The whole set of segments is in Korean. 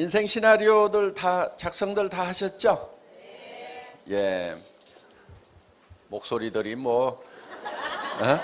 인생 시나리오들 다 작성들 다 하셨죠? 예. 목소리들이 뭐 어?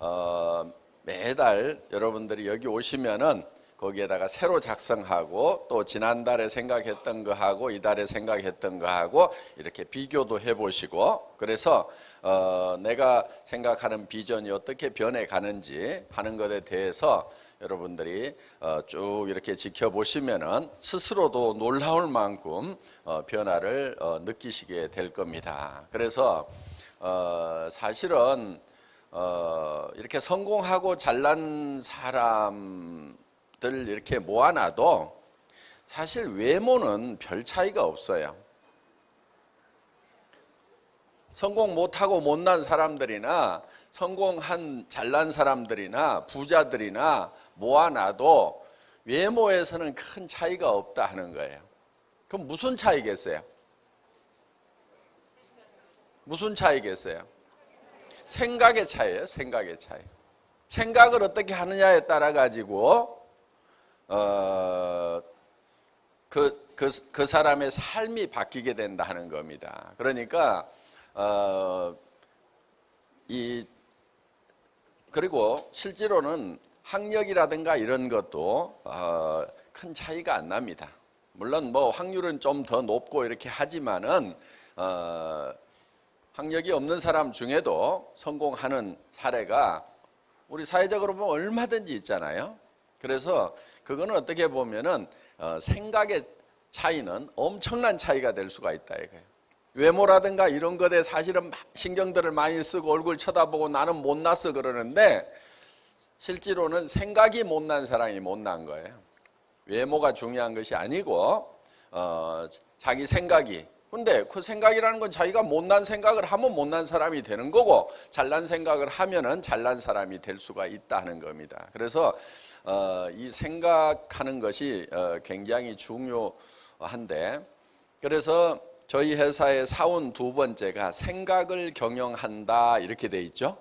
어, 매달 여러분들이 여기 오시면은 거기에다가 새로 작성하고 또 지난달에 생각했던 거 하고 이달에 생각했던 거 하고 이렇게 비교도 해보시고 그래서 어, 내가 생각하는 비전이 어떻게 변해 가는지 하는 것에 대해서 여러분들이 어, 쭉 이렇게 지켜보시면은 스스로도 놀라울 만큼 어, 변화를 어, 느끼시게 될 겁니다. 그래서 어, 사실은 어, 이렇게 성공하고 잘난 사람들 이렇게 모아놔도 사실 외모는 별 차이가 없어요. 성공 못하고 못난 사람들이나 성공한 잘난 사람들이나 부자들이나 모아놔도 외모에서는 큰 차이가 없다 하는 거예요. 그럼 무슨 차이겠어요? 무슨 차이겠어요? 생각의 차이예요. 생각의 차이. 생각을 어떻게 하느냐에 따라 가지고 어, 그, 그, 그 사람의 삶이 바뀌게 된다 하는 겁니다. 그러니까 어, 이 그리고 실제로는 학력이라든가 이런 것도 어, 큰 차이가 안 납니다. 물론 뭐 확률은 좀 더 높고 이렇게 하지만은 어, 학력이 없는 사람 중에도 성공하는 사례가 우리 사회적으로 보면 얼마든지 있잖아요. 그래서 그거는 어떻게 보면은 어, 생각의 차이는 엄청난 차이가 될 수가 있다 이거예요. 외모라든가 이런 것에 사실은 신경들을 많이 쓰고 얼굴 쳐다보고 나는 못났어 그러는데 실제로는 생각이 못난 사람이 못난 거예요. 외모가 중요한 것이 아니고 어, 자기 생각이 근데 그 생각이라는 건 자기가 못난 생각을 하면 못난 사람이 되는 거고 잘난 생각을 하면은 잘난 사람이 될 수가 있다는 겁니다. 그래서 어, 이 생각하는 것이 어, 굉장히 중요한데 그래서 저희 회사의 사원 두 번째가 생각을 경영한다 이렇게 돼 있죠.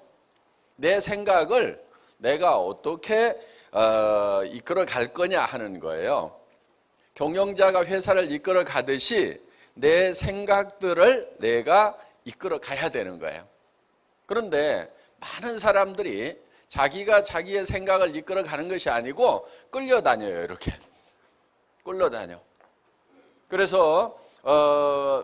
내 생각을 내가 어떻게 어, 이끌어 갈 거냐 하는 거예요. 경영자가 회사를 이끌어 가듯이 내 생각들을 내가 이끌어 가야 되는 거예요. 그런데 많은 사람들이 자기가 자기의 생각을 이끌어 가는 것이 아니고 끌려다녀요, 이렇게. 끌려다녀. 그래서 어,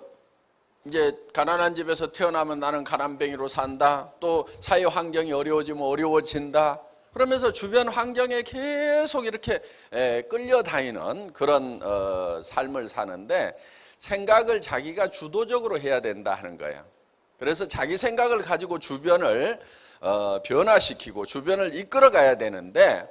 이제 가난한 집에서 태어나면 나는 가난뱅이로 산다. 또 사회 환경이 어려워지면 어려워진다. 그러면서 주변 환경에 계속 이렇게 끌려다니는 그런 어, 삶을 사는데 생각을 자기가 주도적으로 해야 된다 하는 거예요. 그래서 자기 생각을 가지고 주변을 어, 변화시키고 주변을 이끌어가야 되는데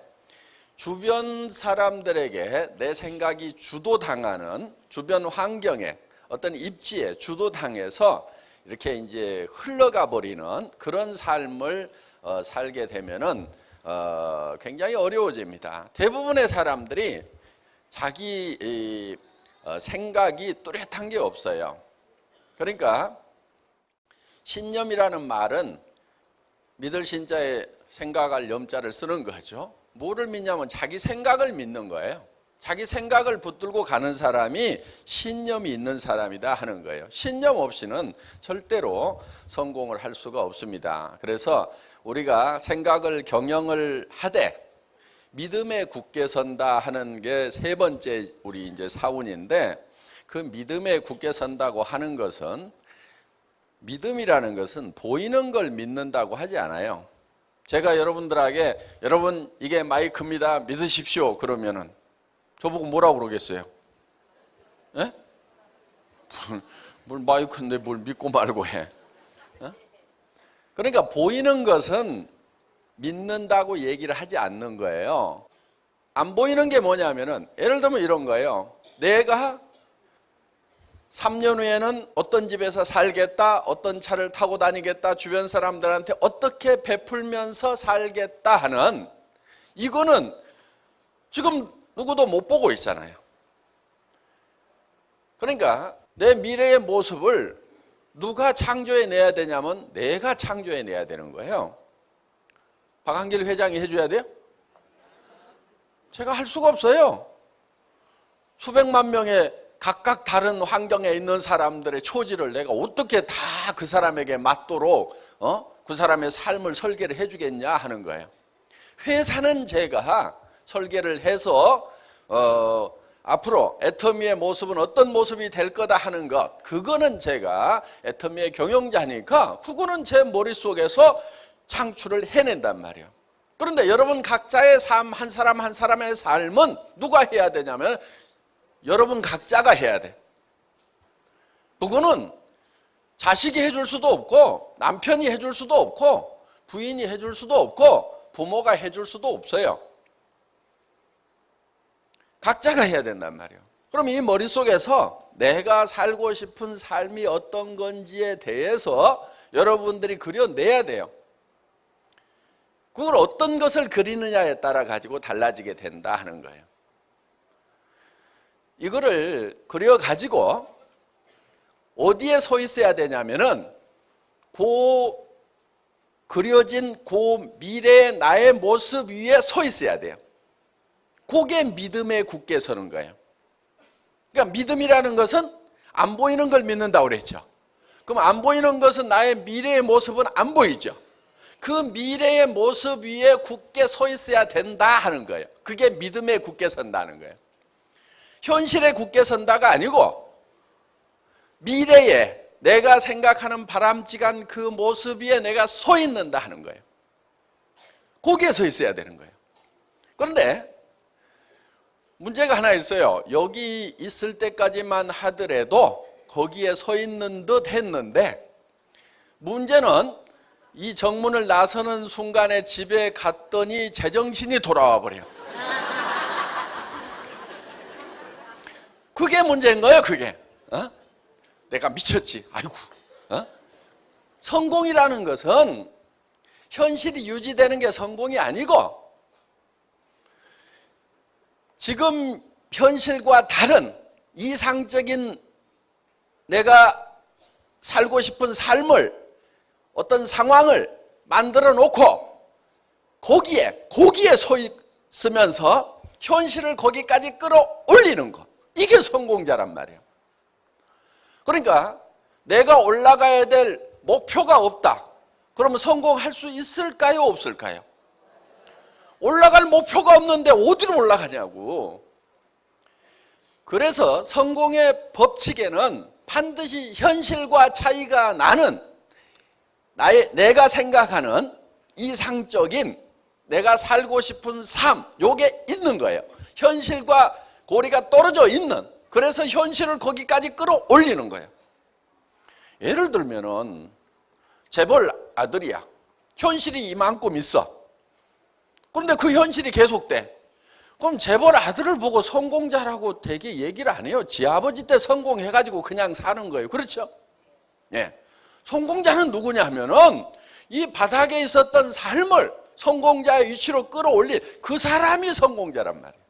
주변 사람들에게 내 생각이 주도당하는 주변 환경에 어떤 입지에 주도당해서 이렇게 이제 흘러가 버리는 그런 삶을 어, 살게 되면은 어, 굉장히 어려워집니다. 대부분의 사람들이 자기 이, 어, 생각이 뚜렷한 게 없어요. 그러니까 신념이라는 말은 믿을 신자의 생각할 염자를 쓰는 거죠. 뭐를 믿냐면 자기 생각을 믿는 거예요. 자기 생각을 붙들고 가는 사람이 신념이 있는 사람이다 하는 거예요. 신념 없이는 절대로 성공을 할 수가 없습니다. 그래서 우리가 생각을 경영을 하되 믿음에 굳게 선다 하는 게 세 번째 우리 이제 사운인데 그 믿음에 굳게 선다고 하는 것은 믿음이라는 것은 보이는 걸 믿는다고 하지 않아요. 제가 여러분들에게 여러분 이게 마이크입니다. 믿으십시오. 그러면은 저보고 뭐라고 그러겠어요? 예? 뭘 마이크인데 뭘 믿고 말고 해? 어? 그러니까 보이는 것은 믿는다고 얘기를 하지 않는 거예요. 안 보이는 게 뭐냐면은 예를 들면 이런 거예요. 내가 3년 후에는 어떤 집에서 살겠다, 어떤 차를 타고 다니겠다, 주변 사람들한테 어떻게 베풀면서 살겠다 하는 이거는 지금 누구도 못 보고 있잖아요. 그러니까 내 미래의 모습을 누가 창조해 내야 되냐면 내가 창조해 내야 되는 거예요. 박한길 회장이 해줘야 돼요? 제가 할 수가 없어요. 수백만 명의 각각 다른 환경에 있는 사람들의 초지를 내가 어떻게 다 그 사람에게 맞도록 어? 그 사람의 삶을 설계를 해주겠냐 하는 거예요. 회사는 제가 설계를 해서 어, 앞으로 애터미의 모습은 어떤 모습이 될 거다 하는 것 그거는 제가 애터미의 경영자니까 그거는 제 머릿속에서 창출을 해낸단 말이에요. 그런데 여러분 각자의 삶 한 사람 한 사람의 삶은 누가 해야 되냐면 여러분 각자가 해야 돼. 그거는 자식이 해줄 수도 없고 남편이 해줄 수도 없고 부인이 해줄 수도 없고 부모가 해줄 수도 없어요. 각자가 해야 된단 말이에요. 그럼 이 머릿속에서 내가 살고 싶은 삶이 어떤 건지에 대해서 여러분들이 그려내야 돼요. 그걸 어떤 것을 그리느냐에 따라 가지고 달라지게 된다 하는 거예요. 이거를 그려 가지고 어디에 서 있어야 되냐면은 고 그려진 고 미래의 나의 모습 위에 서 있어야 돼요. 그게 믿음에 굳게 서는 거예요. 그러니까 믿음이라는 것은 안 보이는 걸 믿는다고 그랬죠. 그럼 안 보이는 것은 나의 미래의 모습은 안 보이죠. 그 미래의 모습 위에 굳게 서 있어야 된다 하는 거예요. 그게 믿음에 굳게 선다는 거예요. 현실에 굳게 선다가 아니고 미래에 내가 생각하는 바람직한 그 모습 위에 내가 서 있는다 하는 거예요. 거기에 서 있어야 되는 거예요. 그런데 문제가 하나 있어요. 여기 있을 때까지만 하더라도 거기에 서 있는 듯 했는데 문제는 이 정문을 나서는 순간에 집에 갔더니 제정신이 돌아와 버려요. 그게 문제인 거예요, 그게. 어? 내가 미쳤지. 아이고. 어? 성공이라는 것은 현실이 유지되는 게 성공이 아니고 지금 현실과 다른 이상적인 내가 살고 싶은 삶을 어떤 상황을 만들어 놓고 거기에 거기에 서 있으면서 현실을 거기까지 끌어올리는 것 이게 성공자란 말이에요. 그러니까 내가 올라가야 될 목표가 없다. 그러면 성공할 수 있을까요? 없을까요? 올라갈 목표가 없는데 어디로 올라가냐고. 그래서 성공의 법칙에는 반드시 현실과 차이가 나는 나의 내가 생각하는 이상적인 내가 살고 싶은 삶 요게 있는 거예요. 현실과 고리가 떨어져 있는 그래서 현실을 거기까지 끌어올리는 거예요. 예를 들면은 재벌 아들이야. 현실이 이만큼 있어. 그런데 그 현실이 계속돼. 그럼 재벌 아들을 보고 성공자라고 되게 얘기를 안 해요. 지 아버지 때 성공해가지고 그냥 사는 거예요. 그렇죠? 예. 성공자는 누구냐 하면은 이 바닥에 있었던 삶을 성공자의 위치로 끌어올린 그 사람이 성공자란 말이에요.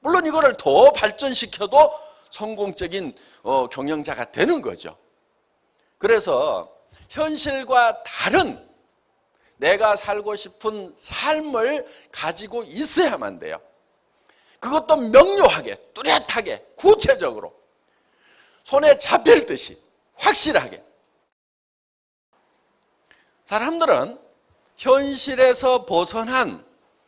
물론 이거를 더 발전시켜도 성공적인 어, 경영자가 되는 거죠. 그래서 현실과 다른 내가 살고 싶은 삶을 가지고 있어야만 돼요. 그것도 명료하게, 뚜렷하게, 구체적으로 손에 잡힐 듯이 확실하게. 사람들은 현실에서 벗어난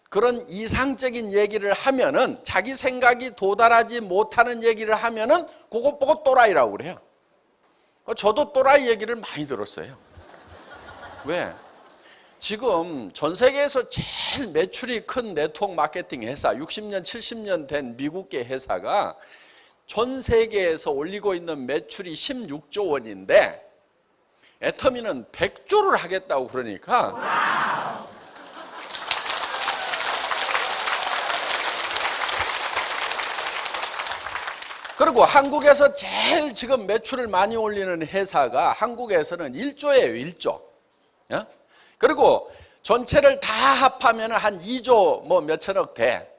그런 이상적인 얘기를 하면은 자기 생각이 도달하지 못하는 얘기를 하면은 그것 보고 또라이라고 그래요. 저도 또라이 얘기를 많이 들었어요. 왜? 지금 전 세계에서 제일 매출이 큰 네트워크 마케팅 회사, 60년, 70년 된 미국계 회사가 전 세계에서 올리고 있는 매출이 16조 원인데 애터미는 100조를 하겠다고 그러니까 그리고 한국에서 제일 지금 매출을 많이 올리는 회사가 한국에서는 1조예요, 1조. 예? 그리고 전체를 다 합하면 한 2조 뭐 몇천억 돼.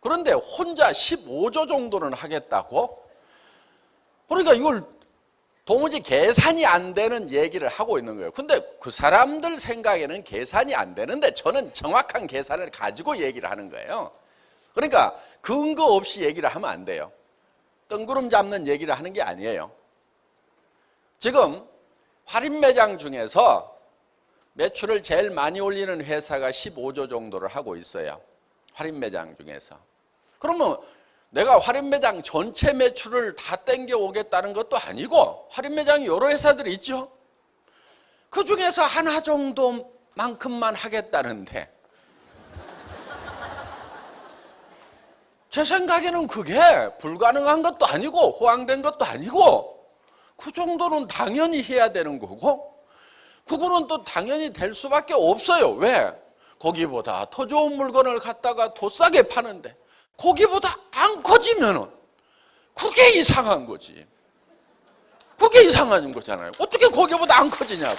그런데 혼자 15조 정도는 하겠다고? 그러니까 이걸 도무지 계산이 안 되는 얘기를 하고 있는 거예요. 근데 그 사람들 생각에는 계산이 안 되는데 저는 정확한 계산을 가지고 얘기를 하는 거예요. 그러니까 근거 없이 얘기를 하면 안 돼요. 뜬구름 잡는 얘기를 하는 게 아니에요. 지금 할인 매장 중에서 매출을 제일 많이 올리는 회사가 15조 정도를 하고 있어요. 할인 매장 중에서. 그러면 내가 할인 매장 전체 매출을 다 땡겨 오겠다는 것도 아니고 할인 매장이 여러 회사들이 있죠. 그 중에서 하나 정도만큼만 하겠다는데 제 생각에는 그게 불가능한 것도 아니고 호황된 것도 아니고 그 정도는 당연히 해야 되는 거고 그거는 또 당연히 될 수밖에 없어요. 왜? 거기보다 더 좋은 물건을 갖다가 더 싸게 파는데 거기보다 안 커지면은 그게 이상한 거지. 그게 이상한 거잖아요. 어떻게 거기보다 안 커지냐고.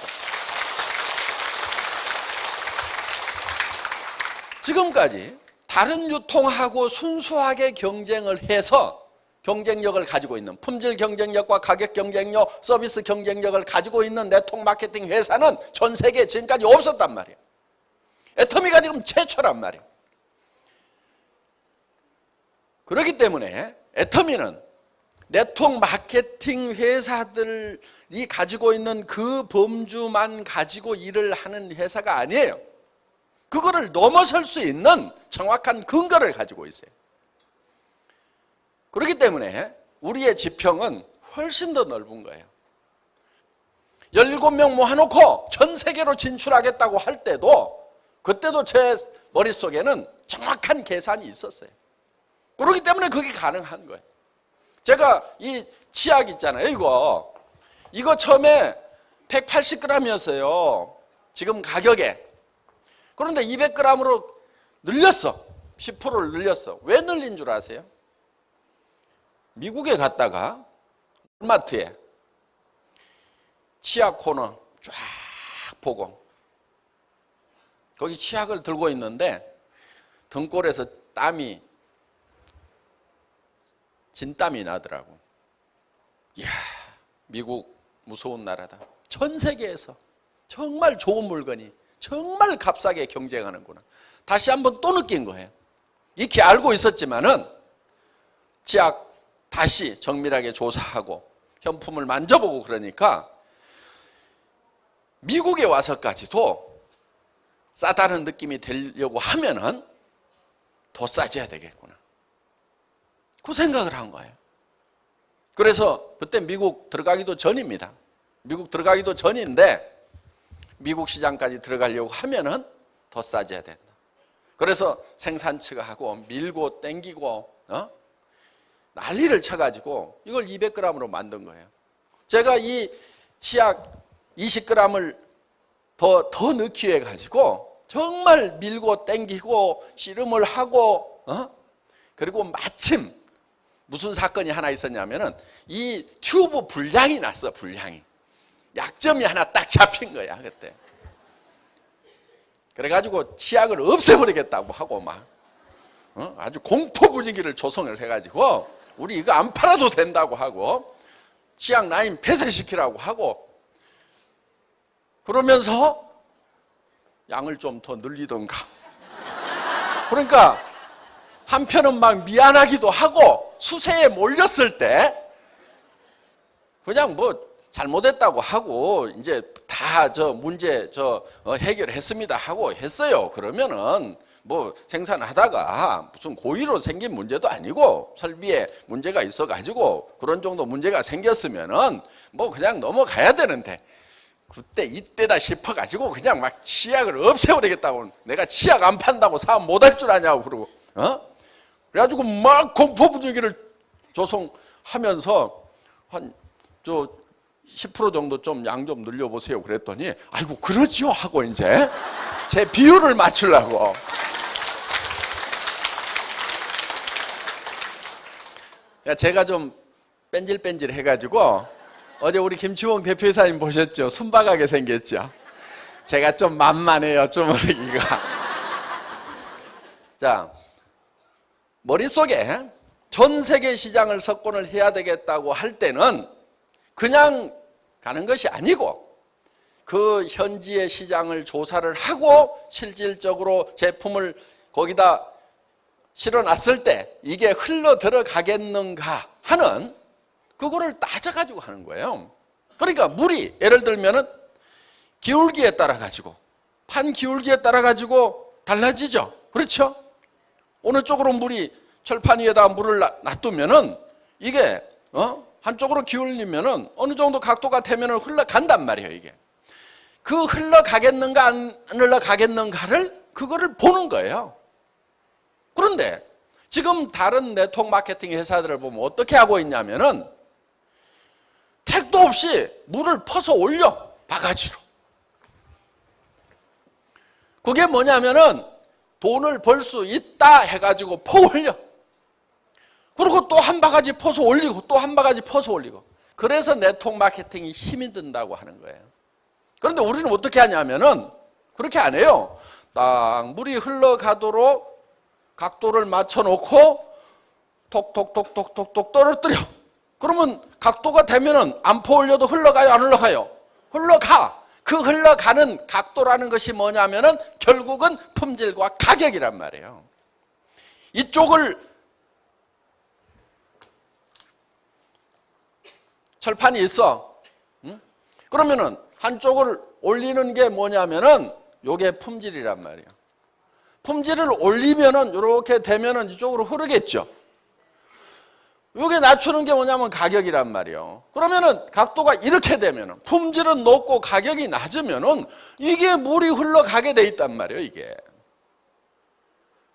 지금까지 다른 유통하고 순수하게 경쟁을 해서 경쟁력을 가지고 있는 품질 경쟁력과 가격 경쟁력, 서비스 경쟁력을 가지고 있는 네트워크 마케팅 회사는 전 세계에 지금까지 없었단 말이에요. 애터미가 지금 최초란 말이에요. 그렇기 때문에 애터미는 네트워크 마케팅 회사들이 가지고 있는 그 범주만 가지고 일을 하는 회사가 아니에요. 그거를 넘어설 수 있는 정확한 근거를 가지고 있어요. 그렇기 때문에 우리의 지평은 훨씬 더 넓은 거예요. 17명 모아놓고 전 세계로 진출하겠다고 할 때도 그때도 제 머릿속에는 정확한 계산이 있었어요. 그렇기 때문에 그게 가능한 거예요. 제가 이 치약 있잖아요. 이거. 이거 처음에 180g이었어요. 지금 가격에. 그런데 200g으로 늘렸어. 10%를 늘렸어. 왜 늘린 줄 아세요? 미국에 갔다가 마트에 치약 코너 쫙 보고 거기 치약을 들고 있는데 등골에서 땀이 진땀이 나더라고. 이야, 미국 무서운 나라다. 전 세계에서 정말 좋은 물건이 정말 값싸게 경쟁하는구나. 다시 한번 또 느낀 거예요. 이렇게 알고 있었지만은 치약 다시 정밀하게 조사하고 현품을 만져보고 그러니까 미국에 와서까지도 싸다는 느낌이 들려고 하면은 더 싸져야 되겠구나. 그 생각을 한 거예요. 그래서 그때 미국 들어가기도 전입니다. 미국 들어가기도 전인데 미국 시장까지 들어가려고 하면은 더 싸져야 된다. 그래서 생산처가 하고 밀고 땡기고 어? 난리를 쳐가지고 이걸 200g으로 만든 거예요. 제가 이 치약 20g을 더, 더 넣기 위해 가지고 정말 밀고 땡기고 씨름을 하고 어? 그리고 마침 무슨 사건이 하나 있었냐면은 이 튜브 불량이 났어 불량이 약점이 하나 딱 잡힌 거야 그때 그래가지고 치약을 없애버리겠다고 하고 막 어? 아주 공포 분위기를 조성을 해가지고 우리 이거 안 팔아도 된다고 하고 치약 라인 폐쇄시키라고 하고 그러면서 양을 좀 더 늘리던가 그러니까 한편은 막 미안하기도 하고 수세에 몰렸을 때 그냥 뭐 잘못했다고 하고 이제 다 저 문제 저 어, 해결했습니다 하고 했어요. 그러면은 뭐 생산하다가 무슨 고의로 생긴 문제도 아니고 설비에 문제가 있어 가지고 그런 정도 문제가 생겼으면은 뭐 그냥 넘어가야 되는데 그때 이때다 싶어 가지고 그냥 막 치약을 없애버리겠다고 내가 치약 안 판다고 사업 못할 줄 아냐고 그러고 어? 그래가지고 막 공포 분위기를 조성하면서 한 저 10% 정도 좀 양 좀 늘려보세요. 그랬더니 아이고 그러지요 하고 이제 제 비율을 맞추려고. 그러니까 제가 좀 뺀질뺀질 해가지고 어제 우리 김치홍 대표이사님 보셨죠? 순박하게 생겼죠? 제가 좀 만만해요, 쪼머리기가. 자, 머릿속에 전 세계 시장을 석권을 해야 되겠다고 할 때는 그냥 가는 것이 아니고 그 현지의 시장을 조사를 하고 실질적으로 제품을 거기다 실어놨을 때 이게 흘러 들어가겠는가 하는 그거를 따져가지고 하는 거예요. 그러니까 물이 예를 들면은 기울기에 따라 가지고 판 기울기에 따라 가지고 달라지죠. 그렇죠? 어느 쪽으로 물이 철판 위에다 물을 놔- 놔두면은 이게 어? 한쪽으로 기울리면은 어느 정도 각도가 되면은 흘러간단 말이에요, 이게. 그 흘러가겠는가 안 흘러가겠는가를 그거를 보는 거예요. 그런데 지금 다른 네트워크 마케팅 회사들을 보면 어떻게 하고 있냐면은 택도 없이 물을 퍼서 올려 바가지로. 그게 뭐냐면은 돈을 벌 수 있다 해가지고 퍼 올려. 그리고 또 한 바가지 퍼서 올리고 또 한 바가지 퍼서 올리고. 그래서 네트워크 마케팅이 힘이 든다고 하는 거예요. 그런데 우리는 어떻게 하냐면은 그렇게 안 해요. 딱 물이 흘러가도록 각도를 맞춰 놓고 톡톡톡톡톡톡 떨어뜨려. 그러면 각도가 되면은 안퍼 올려도 흘러가요, 안 흘러가요? 흘러가. 그 흘러가는 각도라는 것이 뭐냐면은 결국은 품질과 가격이란 말이에요. 이쪽을 철판이 있어. 응? 그러면은 한쪽을 올리는 게 뭐냐면은 요게 품질이란 말이에요. 품질을 올리면은 이렇게 되면은 이쪽으로 흐르겠죠. 요게 낮추는 게 뭐냐면 가격이란 말이에요. 그러면은 각도가 이렇게 되면은 품질은 높고 가격이 낮으면은 이게 물이 흘러가게 돼 있단 말이에요, 이게.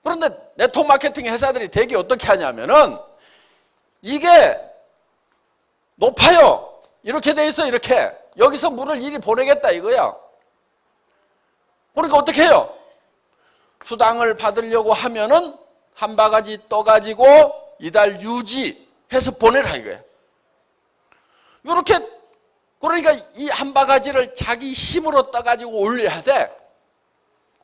그런데 네트워크 마케팅 회사들이 대개 어떻게 하냐면은 이게 높아요. 이렇게 돼 있어, 이렇게. 여기서 물을 이리 보내겠다 이거야. 그러니까 어떻게 해요? 수당을 받으려고 하면은 한 바가지 떠가지고 이달 유지해서 보내라 이거야. 이렇게 그러니까 이 한 바가지를 자기 힘으로 떠가지고 올려야 돼.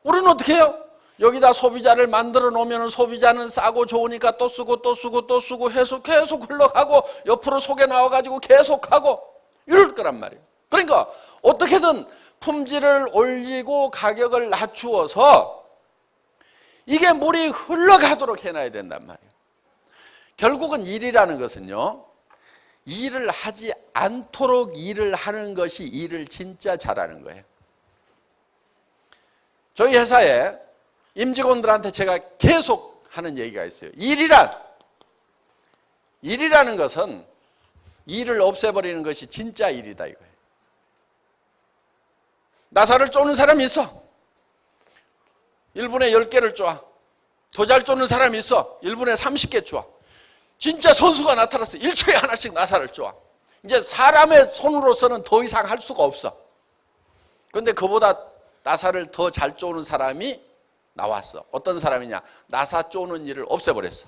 우리는 어떻게 해요? 여기다 소비자를 만들어 놓으면 소비자는 싸고 좋으니까 또 쓰고 또 쓰고 또 쓰고 해서 계속 흘러가고 옆으로 속에 나와가지고 계속하고 이럴 거란 말이에요. 그러니까 어떻게든 품질을 올리고 가격을 낮추어서 이게 물이 흘러가도록 해놔야 된단 말이에요. 결국은 일이라는 것은요, 일을 하지 않도록 일을 하는 것이 일을 진짜 잘하는 거예요. 저희 회사에 임직원들한테 제가 계속 하는 얘기가 있어요. 일이란, 일이라는 것은 일을 없애버리는 것이 진짜 일이다 이거예요. 나사를 쪼는 사람이 있어. 1분에 10개를 쪼아. 더 잘 쪼는 사람이 있어. 1분에 30개 쪼아. 진짜 선수가 나타났어. 1초에 하나씩 나사를 쪼아. 이제 사람의 손으로서는 더 이상 할 수가 없어. 근데 그보다 나사를 더 잘 쪼는 사람이 나왔어. 어떤 사람이냐? 나사 쪼는 일을 없애버렸어.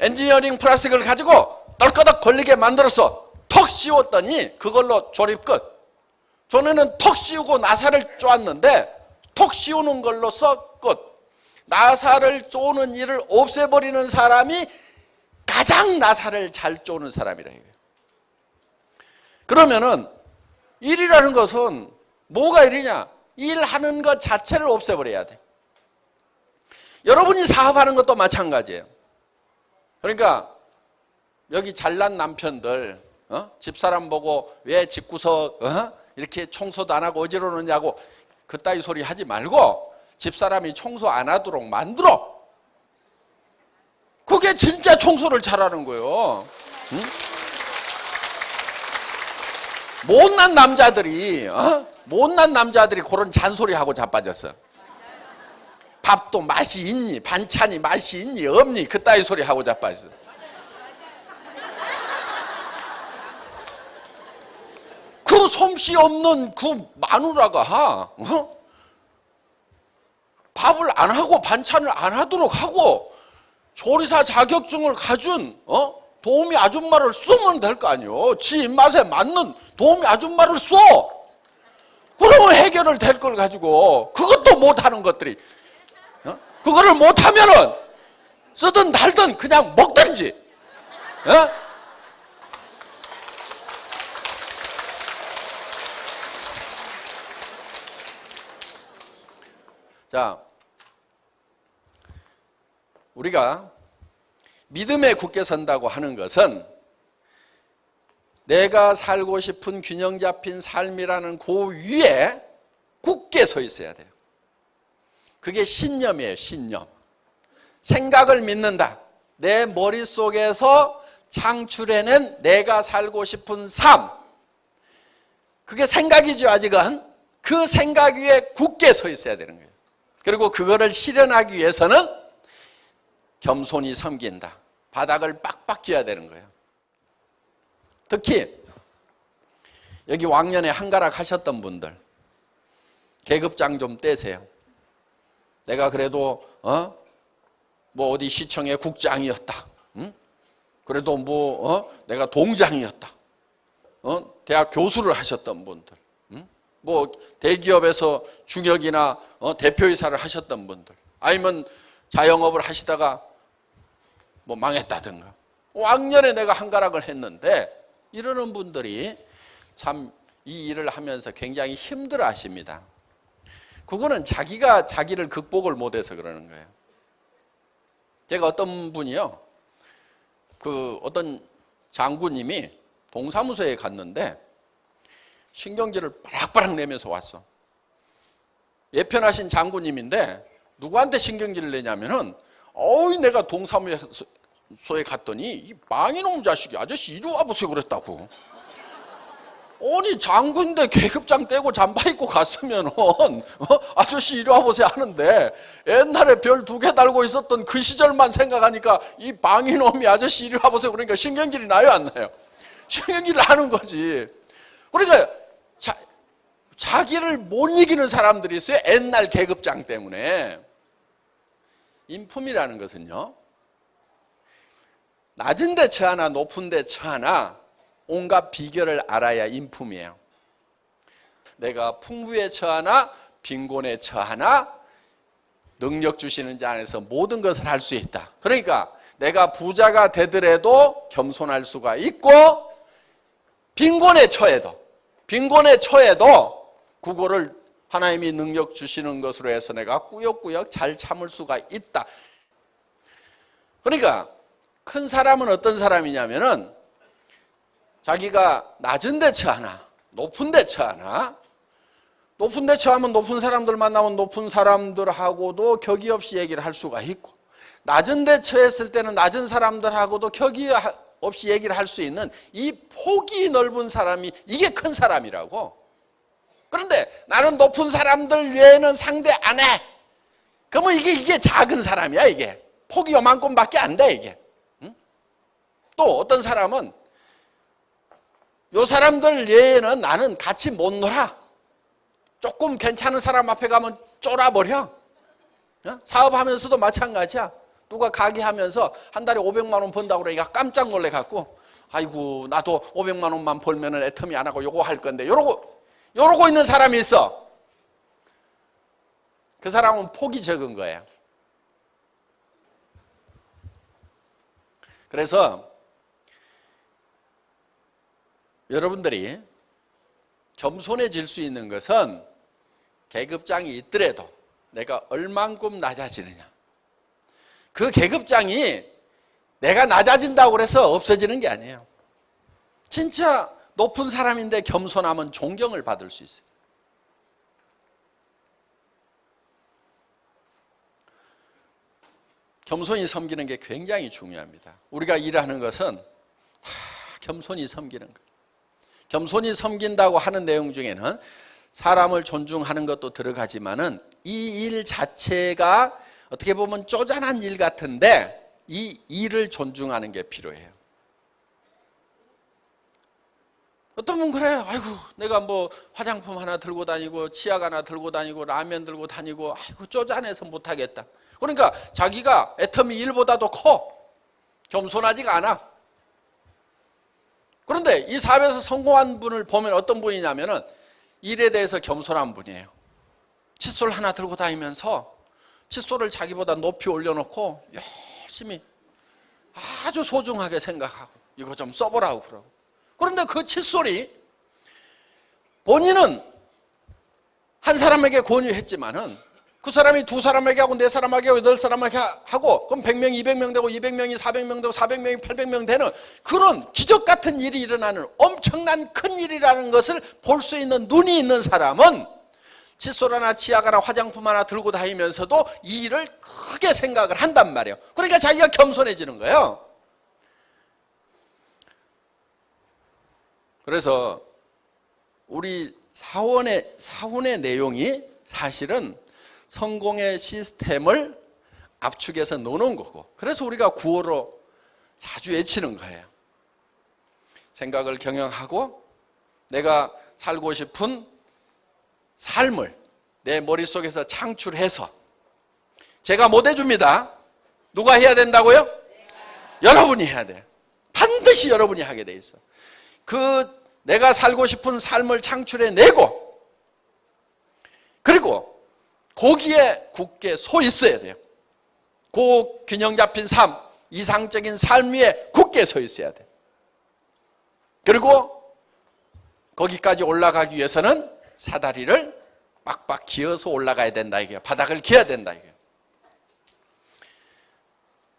엔지니어링 플라스틱을 가지고 떨거덕 걸리게 만들어서 턱 씌웠더니 그걸로 조립 끝. 전에는 턱 씌우고 나사를 쪼았는데 턱 씌우는 걸로써 끝. 나사를 쪼는 일을 없애버리는 사람이 가장 나사를 잘 쪼는 사람이라 이거예요. 그러면은 일이라는 것은 뭐가 일이냐? 일하는 것 자체를 없애버려야 돼. 여러분이 사업하는 것도 마찬가지예요. 그러니까 여기 잘난 남편들 어? 집사람 보고 왜 집구석 어? 이렇게 청소도 안 하고 어지러우냐고 그따위 소리 하지 말고 집사람이 청소 안 하도록 만들어. 그게 진짜 청소를 잘하는 거예요. 응? 못난 남자들이 어? 못난 남자들이 그런 잔소리하고 자빠졌어. 밥도 맛이 있니? 반찬이 맛이 있니? 없니? 그따위 소리 하고 자빠졌어. 그 솜씨 없는 그 마누라가 어? 밥을 안 하고 반찬을 안 하도록 하고 조리사 자격증을 가준 어? 도우미 아줌마를 쓰면 될 거 아니요. 지 입맛에 맞는 도우미 아줌마를 써. 그러면 해결을 될 걸 가지고 그것도 못하는 것들이 어? 그거를 못하면은 쓰든 달든 그냥 먹든지. 어? 자, 우리가 믿음에 굳게 선다고 하는 것은 내가 살고 싶은 균형 잡힌 삶이라는 그 위에 굳게 서 있어야 돼요. 그게 신념이에요, 신념. 생각을 믿는다. 내 머릿속에서 창출해낸 내가 살고 싶은 삶. 그게 생각이죠, 아직은. 그 생각 위에 굳게 서 있어야 되는 거예요. 그리고 그거를 실현하기 위해서는 겸손히 섬긴다. 바닥을 빡빡 쥐어야 되는 거예요. 특히 여기 왕년에 한가락 하셨던 분들 계급장 좀 떼세요. 내가 그래도 어? 뭐 어디 시청의 국장이었다. 응? 그래도 뭐 어? 내가 동장이었다. 어? 대학 교수를 하셨던 분들. 응? 뭐 대기업에서 중역이나 어? 대표이사를 하셨던 분들. 아니면 자영업을 하시다가 뭐 망했다든가. 왕년에 내가 한가락을 했는데 이러는 분들이 참 이 일을 하면서 굉장히 힘들어 하십니다. 그거는 자기가 자기를 극복을 못해서 그러는 거예요. 제가 어떤 분이요, 그 어떤 장군님이 동사무소에 갔는데 신경질을 바락바락 내면서 왔어. 예편하신 장군님인데 누구한테 신경질을 내냐면은 어이 내가 동사무소에 갔더니 이 망이놈 자식이 아저씨 이리 와보세요 그랬다고. 아니 장군인데 계급장 떼고 잠바 입고 갔으면 어? 아저씨 이리 와보세요 하는데 옛날에 별 두 개 달고 있었던 그 시절만 생각하니까 이 방이놈이 아저씨 이리 와보세요 그러니까 신경질이 나요 안 나요? 신경질 나는 거지 그러니까 자, 자기를 못 이기는 사람들이 있어요 옛날 계급장 때문에 인품이라는 것은요 낮은 데 처 하나 높은 데 처 하나 온갖 비결을 알아야 인품이에요. 내가 풍부에 처하나 빈곤에 처하나 능력 주시는 자 안에서 모든 것을 할 수 있다. 그러니까 내가 부자가 되더라도 겸손할 수가 있고 빈곤에 처해도 빈곤에 처해도 그거를 하나님이 능력 주시는 것으로 해서 내가 꾸역꾸역 잘 참을 수가 있다. 그러니까 큰 사람은 어떤 사람이냐면은 자기가 낮은 데 처하나 높은 데 처하나 높은 데 처하면 높은 사람들 만나면 높은 사람들하고도 격이 없이 얘기를 할 수가 있고 낮은 데 처했을 때는 낮은 사람들하고도 격이 없이 얘기를 할 수 있는 이 폭이 넓은 사람이 이게 큰 사람이라고 그런데 나는 높은 사람들 외에는 상대 안 해. 그러면 이게 이게 작은 사람이야 이게 폭이 요만큼밖에 안 돼 이게. 응? 또 어떤 사람은 요 사람들 외에는 나는 같이 못 놀아. 조금 괜찮은 사람 앞에 가면 쫄아버려. 어? 사업하면서도 마찬가지야. 누가 가게 하면서 한 달에 500만 원 번다고 그러니까 깜짝 놀래 갖고 아이고 나도 500만 원만 벌면은 애텀이 안 하고 요거 할 건데 요러고 요러고 있는 사람이 있어. 그 사람은 폭이 적은 거예요. 그래서 여러분들이 겸손해질 수 있는 것은 계급장이 있더라도 내가 얼만큼 낮아지느냐. 그 계급장이 내가 낮아진다고 그래서 없어지는 게 아니에요. 진짜 높은 사람인데 겸손하면 존경을 받을 수 있어요. 겸손히 섬기는 게 굉장히 중요합니다. 우리가 일하는 것은 겸손히 섬기는 것. 겸손히 섬긴다고 하는 내용 중에는 사람을 존중하는 것도 들어가지만은 이 일 자체가 어떻게 보면 쪼잔한 일 같은데 이 일을 존중하는 게 필요해요. 어떤 분 그래요. 아이고, 내가 뭐 화장품 하나 들고 다니고 치약 하나 들고 다니고 라면 들고 다니고 아이고 쪼잔해서 못 하겠다. 그러니까 자기가 애터미 일보다도 커. 겸손하지가 않아. 그런데 이 사업에서 성공한 분을 보면 어떤 분이냐면은 일에 대해서 겸손한 분이에요. 칫솔 하나 들고 다니면서 칫솔을 자기보다 높이 올려놓고 열심히 아주 소중하게 생각하고 이거 좀 써보라고 그러고. 그런데 그 칫솔이 본인은 한 사람에게 권유했지만은 그 사람이 두 사람에게 하고 네 사람에게 하고 여덟 사람에게 하고 그럼 100명, 200명 되고 200명이 400명 되고 400명이 800명 되는 그런 기적 같은 일이 일어나는 엄청난 큰 일이라는 것을 볼 수 있는 눈이 있는 사람은 칫솔 하나 치약 하나 화장품 하나 들고 다니면서도 이 일을 크게 생각을 한단 말이에요. 그러니까 자기가 겸손해지는 거예요. 그래서 우리 사원의 사원의 내용이 사실은 성공의 시스템을 압축해서 놓는 거고 그래서 우리가 구호로 자주 외치는 거예요. 생각을 경영하고 내가 살고 싶은 삶을 내 머릿속에서 창출해서 제가 못 해줍니다. 누가 해야 된다고요? 여러분이 해야 돼. 반드시 여러분이 하게 돼 있어. 그 내가 살고 싶은 삶을 창출해 내고 그리고 거기에 굳게 서 있어야 돼요. 그 균형 잡힌 삶, 이상적인 삶 위에 굳게 서 있어야 돼. 그리고 거기까지 올라가기 위해서는 사다리를 빡빡 기어서 올라가야 된다 이게 바닥을 기어야 된다 이게.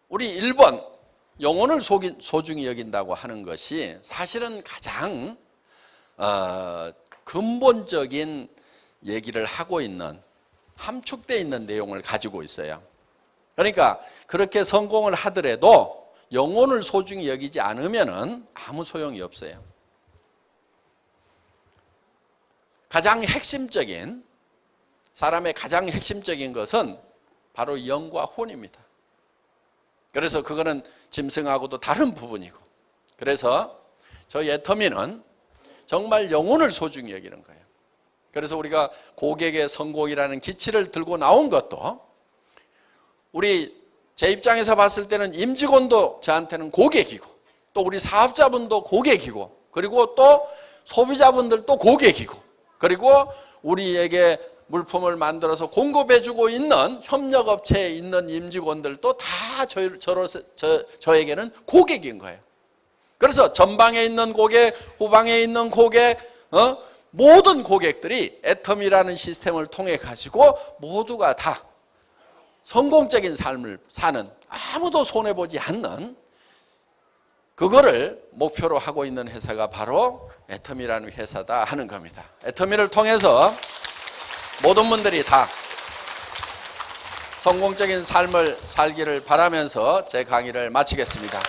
우리 1번 영혼을 소중히 여긴다고 하는 것이 사실은 가장 어, 근본적인 얘기를 하고 있는 함축되어 있는 내용을 가지고 있어요. 그러니까 그렇게 성공을 하더라도 영혼을 소중히 여기지 않으면 아무 소용이 없어요. 가장 핵심적인 사람의 가장 핵심적인 것은 바로 영과 혼입니다. 그래서 그거는 짐승하고도 다른 부분이고 그래서 저 예터미는 정말 영혼을 소중히 여기는 거예요. 그래서 우리가 고객의 성공이라는 기치를 들고 나온 것도 우리 제 입장에서 봤을 때는 임직원도 저한테는 고객이고 또 우리 사업자분도 고객이고 그리고 또 소비자분들도 고객이고 그리고 우리에게 물품을 만들어서 공급해주고 있는 협력업체에 있는 임직원들도 다 저, 저로서, 저, 저에게는 고객인 거예요. 그래서 전방에 있는 고객, 후방에 있는 고객, 어? 모든 고객들이 애텀이라는 시스템을 통해 가지고 모두가 다 성공적인 삶을 사는 아무도 손해보지 않는 그거를 목표로 하고 있는 회사가 바로 애터미라는 회사다 하는 겁니다. 애터미를 통해서 모든 분들이 다 성공적인 삶을 살기를 바라면서 제 강의를 마치겠습니다.